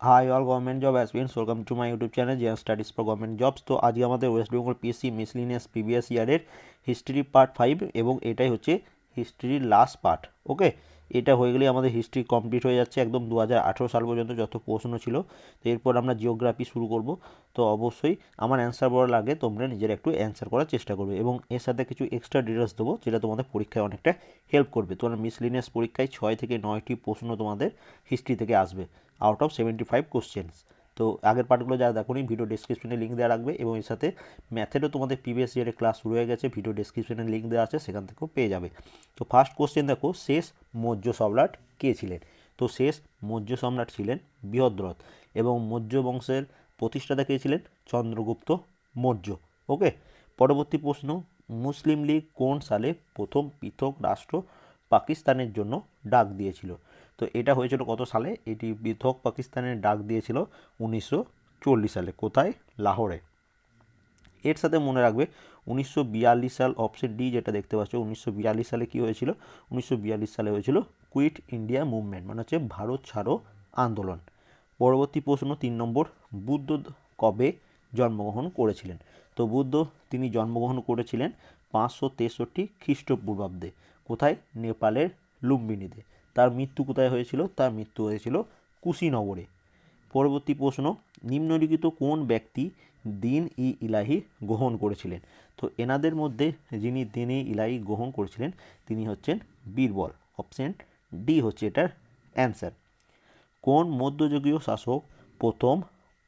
Hi all government job aspirants welcome to my YouTube channel Gyan studies for government jobs তো আজকে আমাদের West Bengal PSC miscellaneous previous ইয়ারের history part five এবং এটাই হচ্ছে হিস্ট্রির last part ওকে এটা হয়ে গেলে আমাদের হিস্ট্রি কমপ্লিট হয়ে যাচ্ছে একদম দু হাজার আঠেরো সাল পর্যন্ত যত প্রশ্ন ছিল। তো এরপর আমরা জিওগ্রাফি শুরু করব। তো অবশ্যই আমার অ্যান্সার বলার লাগে, তোমরা নিজের একটু অ্যান্সার করার চেষ্টা করবে এবং এর সাথে কিছু এক্সট্রা ডিটেলস দেবো যেটা তোমাদের পরীক্ষায় অনেকটা হেল্প করবে। তোমার মিসলিনিয়াস পরীক্ষায় ছয় থেকে নয়টি প্রশ্ন তোমাদের হিস্ট্রি থেকে আসবে out of seventy five questions তো আগের পার্টগুলো যারা দেখোনি ভিডিও ডিসক্রিপশনে লিঙ্ক দেওয়া রাখবে এবং এর সাথে ম্যাথেরও তোমাদের প্রিভিয়াস ইয়ারের ক্লাস শুরু হয়ে গেছে ভিডিও ডিসক্রিপশনে লিঙ্ক দেওয়া আছে, সেখান থেকেও পেয়ে যাবে। তো ফার্স্ট কোশ্চেন দেখো, শেষ মৌর্য সম্রাট কে ছিলেন? তো শেষ মৌর্য সম্রাট ছিলেন বৃহদ্রথ এবং মৌর্য বংশের প্রতিষ্ঠাতা কে ছিলেন? চন্দ্রগুপ্ত মৌর্য। ওকে? পরবর্তী প্রশ্ন, মুসলিম লীগ কোন সালে প্রথম পৃথক রাষ্ট্র পাকিস্তানের জন্য ডাক দিয়েছিল? তো এটা হয়েছিল কত সালে? এটি পৃথক পাকিস্তানের ডাক দিয়েছিল উনিশশো চল্লিশ সালে। কোথায়? লাহোরে। এর সাথে মনে রাখবে, উনিশশো বিয়াল্লিশ সাল অপশন ডি যেটা দেখতে পাচ্ছ, উনিশশো বিয়াল্লিশ সালে কী হয়েছিল? উনিশশো বিয়াল্লিশ সালে হয়েছিল কুইট ইন্ডিয়া মুভমেন্ট মানে হচ্ছে ভারত ছাড়ো আন্দোলন। পরবর্তী প্রশ্ন তিন নম্বর, বুদ্ধ কবে জন্মগ্রহণ করেছিলেন? তো বুদ্ধ তিনি জন্মগ্রহণ করেছিলেন পাঁচশো তেষট্টি খ্রিস্টপূর্বাব্দে। কোথায়? নেপালের লুম্বিনীতে। তার মৃত্যু কোথায় হয়েছিল? তার মৃত্যু হয়েছিল কুশিনগরে। পরবর্তী প্রশ্ন, নিম্নলিখিত কোন ব্যক্তি দিন ই ইলাহি গ্রহণ করেছিলেন? তো এনাদের মধ্যে যিনি দিন ইলাহি গ্রহণ করেছিলেন, তিনি হচ্ছেন বীরবল। অপশন ডি হচ্ছে এটার অ্যান্সার। কোন মধ্যযুগীয় শাসক প্রথম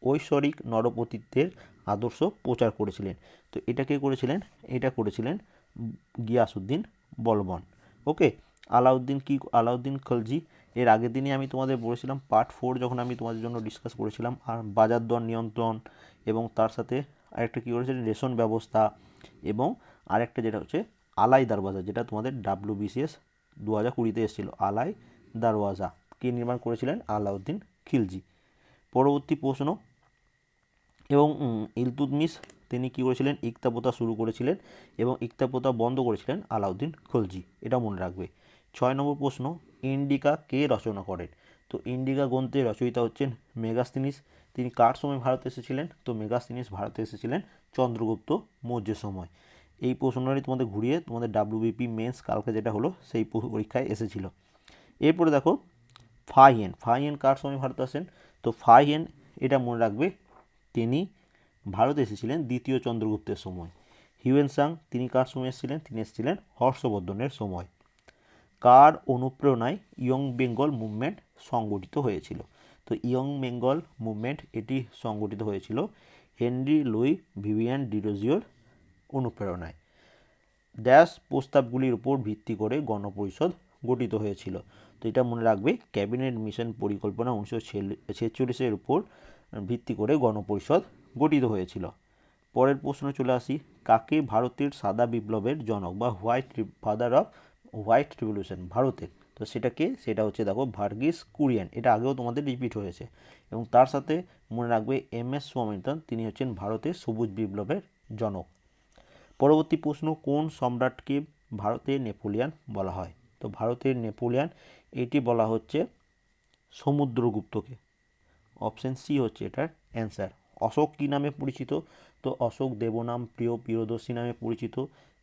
ঐশ্বরিক নরপতিত্বের আদর্শ প্রচার করেছিলেন? তো এটা কে করেছিলেন? এটা করেছিলেন গিয়াসুদ্দিন বলবন। ওকে? আলাউদ্দিন কি, আলাউদ্দিন খলজি, এর আগের দিনই আমি তোমাদের বলেছিলাম পার্ট ফোর যখন আমি তোমাদের জন্য ডিসকাস করেছিলাম, আর বাজার দর নিয়ন্ত্রণ এবং তার সাথে আরেকটা কী করেছিলেন রেশন ব্যবস্থা এবং আরেকটা যেটা হচ্ছে আলাই দারওয়াজা, যেটা তোমাদের ডাব্লিউ বিসিএস দু হাজার কুড়িতে এসেছিল, আলাই দারওয়াজা। কে নির্মাণ করেছিলেন? আলাউদ্দিন খিলজি। পরবর্তী প্রশ্ন, এবং ইলতুতমিস তিনি কী করেছিলেন? ইকতাপোতা শুরু করেছিলেন এবং ইকতাপোতা বন্ধ করেছিলেন আলাউদ্দিন খলজি। এটা মনে রাখবে। ছয় নম্বর প্রশ্ন, ইন্ডিকা কে রচনা করেন? তো ইন্ডিকা গ্রন্থের রচয়িতা হচ্ছেন মেগাস্তিনিস। তিনি কার সময় ভারতে এসেছিলেন? তো মেগাস্তিনিস ভারতে এসেছিলেন চন্দ্রগুপ্ত মৌর্যের সময়। এই প্রশ্নটি তোমাদের ঘুরিয়ে তোমাদের ডাব্লিউবিপি মেন্স কালকে যেটা হলো সেই পরীক্ষায় এসেছিল। এরপরে দেখো, ফাইয়েন। ফাইয়েন কার সময় ভারতে আসেন? তো ফাইয়েন, এটা মনে রাখবে, তিনি ভারতে এসেছিলেন দ্বিতীয় চন্দ্রগুপ্তের সময়। হিউয়েন সাং, তিনি কার সময় এসেছিলেন? তিনি এসেছিলেন হর্ষবর্ধনের সময়। কার অনুপ্রেরণায় ইয়ং বেঙ্গল মুভমেন্ট সংগঠিত হয়েছিল? তো ইয়ং বেঙ্গল মুভমেন্ট এটি সংগঠিত হয়েছিল হেনরি লুই ভিভিয়ান ডিরোজিওর অনুপ্রেরণায়। ড্যাশ প্রস্তাবগুলির উপর ভিত্তি করে গণপরিষদ গঠিত হয়েছিল। তো এটা মনে রাখবে, ক্যাবিনেট মিশন পরিকল্পনা উনিশশো ছেচল্লিশের উপর ভিত্তি করে গণপরিষদ গঠিত হয়েছিল। পরের প্রশ্ন চলে আসি, কাকে ভারতের সাদা বিপ্লবের জনক বা white father of white revolution ভারতের তো সেটাকে, সেটা হচ্ছে দেখো ভার্গিস কুরিয়ান, এটা আগেও তোমাদের রিপিট হয়েছে। এবং তার সাথে মনে রাখবে এম এস স্বামীনাথন তিনি হচ্ছেন ভারতের সবুজ বিপ্লবের জনক। পরবর্তী প্রশ্ন, কোন সম্রাটকে ভারতের নেপোলিয়ান বলা হয়? তো ভারতের নেপোলিয়ান, এটি বলা হচ্ছে সমুদ্রগুপ্তকে। অপশন সি হচ্ছে এটার অ্যান্সার। অশোক কী নামে পরিচিত? তো অশোক দেবনাম প্রিয় প্রিয়দর্শী নামে পরিচিত।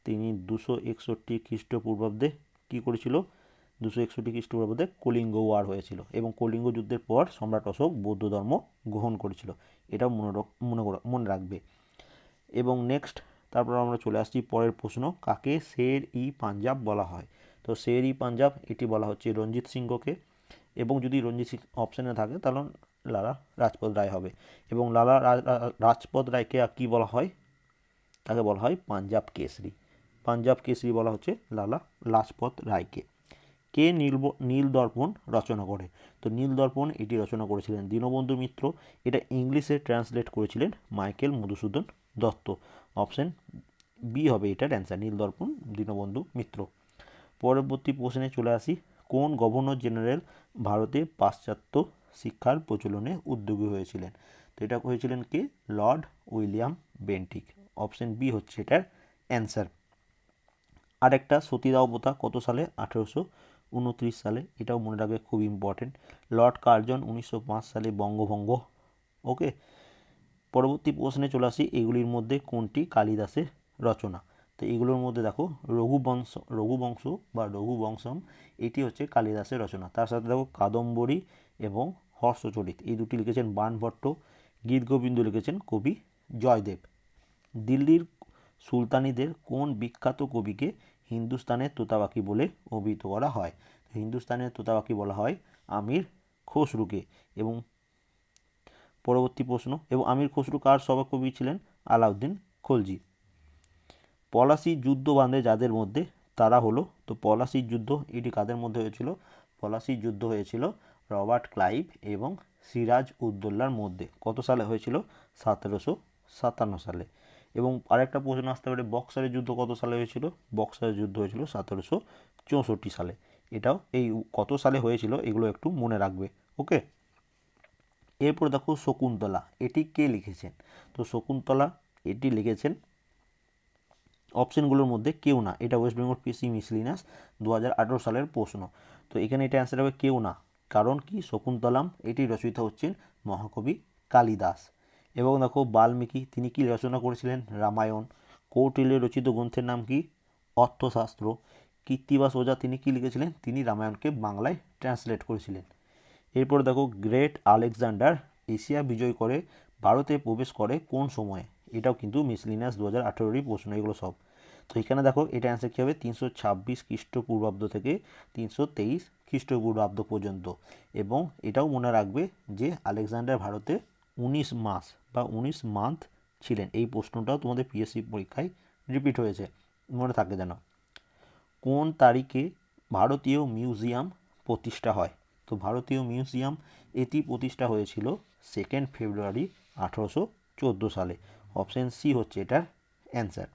তিনি দুশো একষট্টি খ্রিস্টপূর্বাব্দে কী করেছিল? দুশো একষট্টি খ্রিস্টপূর্বাব্দে কলিঙ্গ ওয়ার হয়েছিল এবং কলিঙ্গ যুদ্ধের পর সম্রাট অশোক বৌদ্ধ ধর্ম গ্রহণ করেছিল। এটা মনে মনে মনে রাখবে। এবং নেক্সট তারপর আমরা চলে আসছি পরের প্রশ্ন, কাকে শের ই পাঞ্জাব বলা হয়? তো শের ই পাঞ্জাব এটি বলা হচ্ছে রঞ্জিত সিংহকে। এবং যদি রঞ্জিত সিং অপশানে থাকে, তাহলে লালা রাজপথ রায় হবে। এবং লালা রাজপথ রায়কে কী বলা হয়? তাকে বলা হয় পাঞ্জাব কেশরী পাঞ্জাব কেশরী বলা হচ্ছে লালা লাজপত রায়কে। কে নীল নীল দর্পণ রচনা করে? তো নীল দর্পণ এটি রচনা করেছিলেন দীনবন্ধু মিত্র। এটা ইংলিশে ট্রান্সলেট করেছিলেন Michael Madhusudan Dutt. Option B হবে এটার অ্যান্সার নীল দর্পণ দীনবন্ধু মিত্র। পরবর্তী প্রশ্নে চলে আসি। কোন গভর্নর জেনারেল ভারতে পাশ্চাত্য শিক্ষার প্রচলনে উদ্যোগী হয়েছিলেন। তো এটা হয়েছিলেন কে? Lord William Bentinck. Option B হচ্ছে এটার অ্যান্সার। আরেকটা সতীদাহ প্রথা কত সালে? আঠেরোশো উনত্রিশ সালে। এটাও মনে রাখবে খুব ইম্পর্টেন্ট লর্ড কার্জন উনিশশো পাঁচ সালে বঙ্গভঙ্গ। ওকে পরবর্তী প্রশ্নে চলে আসি। এগুলির মধ্যে কোনটি কালিদাসের রচনা? তো এগুলোর মধ্যে দেখো রঘুবংশ রঘুবংশ বা রঘুবংশম, এটি হচ্ছে কালিদাসের রচনা। তার সাথে দেখো কাদম্বরী এবং হর্ষচরিত, এই দুটি লিখেছেন বাণভট্ট গীতগোবিন্দ লিখেছেন কবি জয়দেব। দিল্লির সুলতানিদের কোন বিখ্যাত কবিকে হিন্দুস্তানের তোতাবাকি বলে অভিহিত করা হয়? হিন্দুস্তানের তোতাবাকি বলা হয় আমির খসরুকে এবং পরবর্তী প্রশ্ন, এবং আমির খসরু কার সভাকবি ছিলেন? আলাউদ্দিন খলজি। পলাশি যুদ্ধ বাঁধে যাদের মধ্যে? তারা হলো, তো পলাশির যুদ্ধ, এটি কাদের মধ্যে হয়েছিল? পলাশির যুদ্ধ হয়েছিল রবার্ট ক্লাইভ এবং সিরাজ উদ্দৌলার মধ্যে। কত সালে হয়েছিল? সতেরোশো সাতান্ন সালে। এবং আরেকটা প্রশ্ন আসতে পারে, বক্সারের যুদ্ধ কত সালে হয়েছিল? বক্সারের যুদ্ধ হয়েছিল সতেরোশো চৌষট্টি সালে। এটাও এই কত সালে হয়েছিল এগুলো একটু মনে রাখবে, ওকে? এরপর দেখো শকুন্তলা, এটি কে লিখেছেন? তো শকুন্তলা এটি লিখেছেন অপশনগুলোর মধ্যে কেউ না। এটা ওয়েস্ট বেঙ্গল পিসি মিসলিনাস দু হাজার আঠেরো সালের প্রশ্ন। তো এখানে এটা অ্যান্সার হবে কেউ না। কারণ কি? শকুন্তলাম এটি রচয়িতা হচ্ছেন মহাকবি কালিদাস। এবং দেখো বাল্মীকি, তিনি কি রচনা করেছিলেন? রামায়ণ। কৌটিল্যের রচিত গ্রন্থের নাম কি? অর্থশাস্ত্র। কীর্তিবাস ওজা তিনি কি লিখেছিলেন? তিনি রামায়ণকে বাংলায় ট্রান্সলেট করেছিলেন। এরপর দেখো, গ্রেট আলেকজান্ডার এশিয়া বিজয় করে, ভারতে প্রবেশ করে কোন সময়ে? এটাও কিন্তু মিসলিনাস দু হাজার আঠেরোরই প্রশ্ন, এগুলো সব। তো এখানে দেখো, এটা অ্যান্সার কী হবে? তিনশো ছাব্বিশ খ্রিস্টপূর্বাব্দ থেকে তিনশো তেইশ খ্রিস্টপূর্বাব্দ পর্যন্ত। এবং এটাও মনে রাখবে যে আলেকজান্ডার ভারতে উনিশ মাস বা উনিশ মান্থ ছিলেন। এই প্রশ্নটাও তোমাদের পিএসসি পরীক্ষায় রিপিট হয়েছে। মনে থাকে যেন। কোন তারিখে ভারতীয় মিউজিয়াম প্রতিষ্ঠা হয়? তো ভারতীয় মিউজিয়াম এটি প্রতিষ্ঠা হয়েছিল সেকেন্ড ফেব্রুয়ারি আঠেরোশো চোদ্দ সালে। অপশান সি হচ্ছে এটার অ্যান্সার।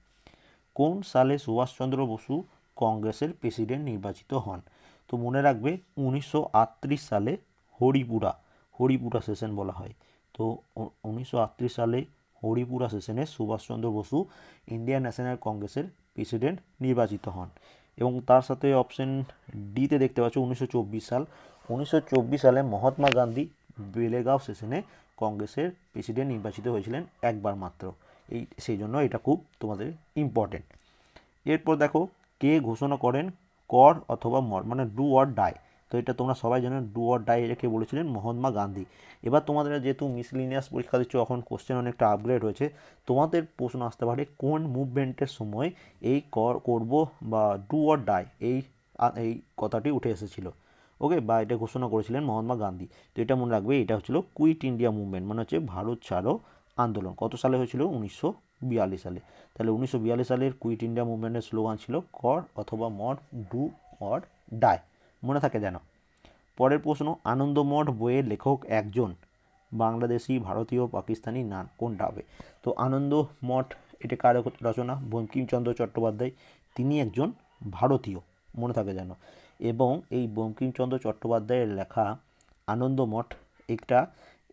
কোন সালে সুভাষচন্দ্র বসু কংগ্রেসের প্রেসিডেন্ট নির্বাচিত হন? তো মনে রাখবে উনিশশো আটত্রিশ সালে হরিপুরা হরিপুরা সেশন বলা হয়। তো উনিশশো আটত্রিশ সালে হরিপুরা সেশনে সুভাষচন্দ্র বসু ইন্ডিয়ান ন্যাশনাল কংগ্রেসের প্রেসিডেন্ট নির্বাচিত হন। এবং তার সাথে অপশন ডিতে দেখতে পাচ্ছ উনিশশো চব্বিশ সাল। উনিশশো চব্বিশ সালে মহাত্মা গান্ধী বেলেগাঁও সেশনে কংগ্রেসের প্রেসিডেন্ট নির্বাচিত হয়েছিলেন একবার মাত্র। এই, সেই জন্য এটা খুব তোমাদের ইম্পর্টেন্ট এরপর দেখো, কে ঘোষণা করেন কর অথবা মর মানে ডু অর ডাই তো এটা তোমরা সবাই জানো ডু অর ডাই এটাকে বলেছিলেন? মহাত্মা গান্ধী। এবার তোমাদের যেহেতু মিসলিনিয়াস পরীক্ষা দিচ্ছ, এখন কোশ্চেন অনেকটা আপগ্রেড হয়েছে। তোমাদের প্রশ্ন আসতে পারে, কোন মুভমেন্টের সময় এই কর করব বা ডু অর ডাই এই এই কথাটি উঠে এসেছিল। ওকে, বা এটা ঘোষণা করেছিলেন মহাত্মা গান্ধী। তো এটা মনে রাখবে, এটা হচ্ছিল কুইট ইন্ডিয়া মুভমেন্ট মানে হচ্ছে ভারত ছাড়ো আন্দোলন। কত সালে হয়েছিল? উনিশশো বিয়াল্লিশ সালে। তাহলে উনিশশো বিয়াল্লিশ সালের কুইট ইন্ডিয়া মুভমেন্টের স্লোগান ছিল, কর অথবা মড ডু অর ডাই। মনে থাকে যেন। পরের প্রশ্ন, আনন্দমঠ বইয়ের লেখক একজন, বাংলাদেশি, ভারতীয়, পাকিস্তানি নান কোনটা হবে? তো আনন্দ মঠ এটা কার রচনা? বঙ্কিমচন্দ্র চট্টোপাধ্যায়, তিনি একজন ভারতীয়, মনে থাকে যেন। এবং এই বঙ্কিমচন্দ্র চট্টোপাধ্যায়ের লেখা আনন্দমঠ একটা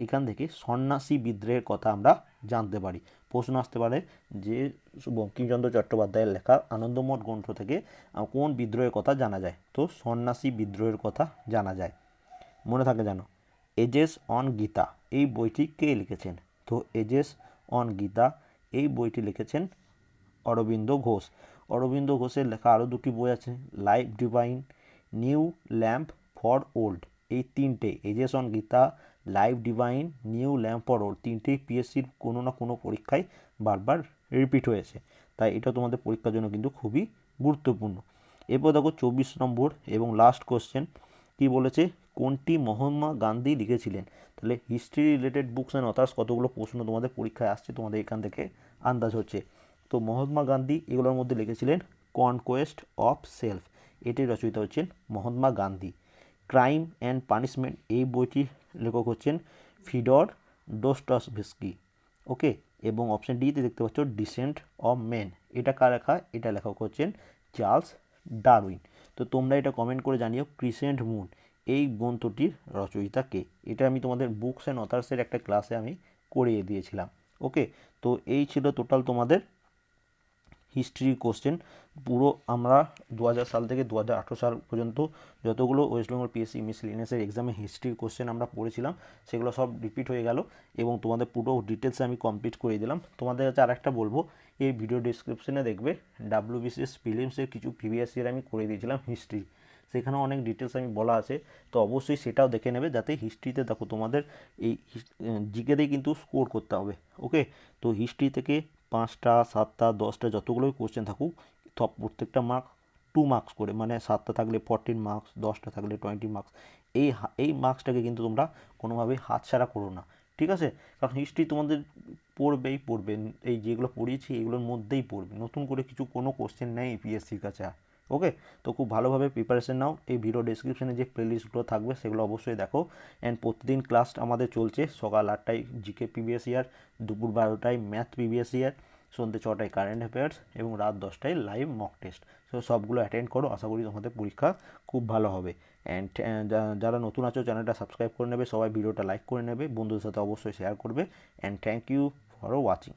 এখান থেকে সন্ন্যাসী বিদ্রোহের কথা আমরা জানতে পারি। প্রশ্ন আসতে পারে যে বঙ্কিমচন্দ্র চট্টোপাধ্যায়ের লেখা আনন্দমঠ গ্রন্থ থেকে কোন বিদ্রোহের কথা জানা যায়? তো সন্ন্যাসী বিদ্রোহের কথা জানা যায়। মনে থাকে জানো এজেস অন গীতা, এই বইটি কে লিখেছেন? তো এজেস অন গীতা, এই বইটি লিখেছেন অরবিন্দ ঘোষ। অরবিন্দ ঘোষের লেখা আরও দুটি বই আছে, life divine new lamp for old, এই তিনটে। Essays on Gita life divine, new lamp for old, তিনটেই পিএসসির কোনো না কোনো পরীক্ষায় বারবার রিপিট হয়েছে। তাই এটা তোমাদের পরীক্ষার জন্য কিন্তু খুবই গুরুত্বপূর্ণ। এরপর দেখো চব্বিশ নম্বর এবং লাস্ট কোশ্চেন কি বলেছে? কোনটি মহাত্মা গান্ধী লিখেছিলেন? তাহলে history related books and authors কতগুলো প্রশ্ন তোমাদের পরীক্ষায় আসছে তোমাদের এখান থেকে আন্দাজ হচ্ছে। তো মহাত্মা গান্ধী এগুলোর মধ্যে লিখেছিলেন কনকোয়েস্ট অফ সেলফ এটি রচয়িতা হচ্ছেন Mahatma Gandhi. Crime and punishment এই বইটির লেখক হচ্ছেন ফিডর ডোস্টসভিস্কি ওকে, এবং অপশন ডিতে দেখতে পাচ্ছ, ডিসেন্ট অফ মেন এটা কার লেখা? এটা লেখক হচ্ছেন চার্লস ডারউইন। তো তোমরা এটা কমেন্ট করে জানিও, ক্রিসেন্ট মুন, এই গ্রন্থটির রচয়িতা কে? এটা আমি তোমাদের বুকস অ্যান্ড অথার্সের একটা ক্লাসে আমি করিয়ে দিয়েছিলাম। ওকে, তো এই ছিল টোটাল তোমাদের হিস্ট্রি কোশ্চেন পুরো আমরা দু হাজার সাল থেকে দু হাজার আঠেরো সাল পর্যন্ত যতগুলো ওয়েস্ট বেঙ্গল পিএসসি মিসলিনিয়াসের এক্সামে হিস্ট্রির কোশ্চেন আমরা পড়েছিলাম, সেগুলো সব রিপিট হয়ে গেল এবং তোমাদের পুরো ডিটেলস আমি কমপ্লিট করে দিলাম। তোমাদের কাছে আরেকটা বলব, এই ভিডিও ডিসক্রিপশনে দেখবে ডাব্লিউবিসিএস ফিলিমসের কিছু প্রিভিয়াস ইয়ার আমি করে দিয়েছিলাম হিস্ট্রি সেখানেও অনেক ডিটেলস আমি বলা আছে, তো অবশ্যই সেটাও দেখে নেবে যাতে হিস্ট্রিতে দেখো তোমাদের এই জিকেতেই কিন্তু স্কোর করতে হবে ওকে তো হিস্ট্রি থেকে পাঁচটা, সাতটা, দশটা যতগুলোই কোশ্চেন থাকুক, সব প্রত্যেকটা মার্কস টু মার্কস করে মানে সাতটা থাকলে ফর্টিন মার্কস দশটা থাকলে টোয়েন্টি মার্কস এই এই মার্কসটাকে কিন্তু তোমরা কোনোভাবেই হাতছাড়া করো না, ঠিক আছে? কারণ হিস্ট্রি তোমাদের পড়বেই পড়বে, এই যেগুলো পড়িয়েছি এগুলোর মধ্যেই পড়বে, নতুন করে কিছু কোনো কোশ্চেন নেই পিএসসির কাছে আর। ওকে? তো খুব ভালোভাবে প্রিপারেশন নাও। এই ভিডিও ডেসক্রিপশনে যে প্লেলিস্টগুলো থাকবে, সেগুলো অবশ্যই দেখো। অ্যান্ড প্রতিদিন ক্লাস আমাদের চলছে সকাল আটটায় জিকে প্রিভিয়াস ইয়ার দুপুর বারোটায় ম্যাথ প্রিভিয়াস ইয়ার সন্ধ্যে ছটায় কারেন্ট অ্যাফেয়ার্স এবং রাত দশটায় লাইভ মক টেস্ট তো সবগুলো অ্যাটেন্ড করো, আশা করি তোমাদের পরীক্ষা খুব ভালো হবে। অ্যান্ড যারা নতুন আছো চ্যানেলটা সাবস্ক্রাইব করে নেবে, সবাই ভিডিওটা লাইক করে নেবে, বন্ধুদের সাথে অবশ্যই শেয়ার করবে। And thank you for watching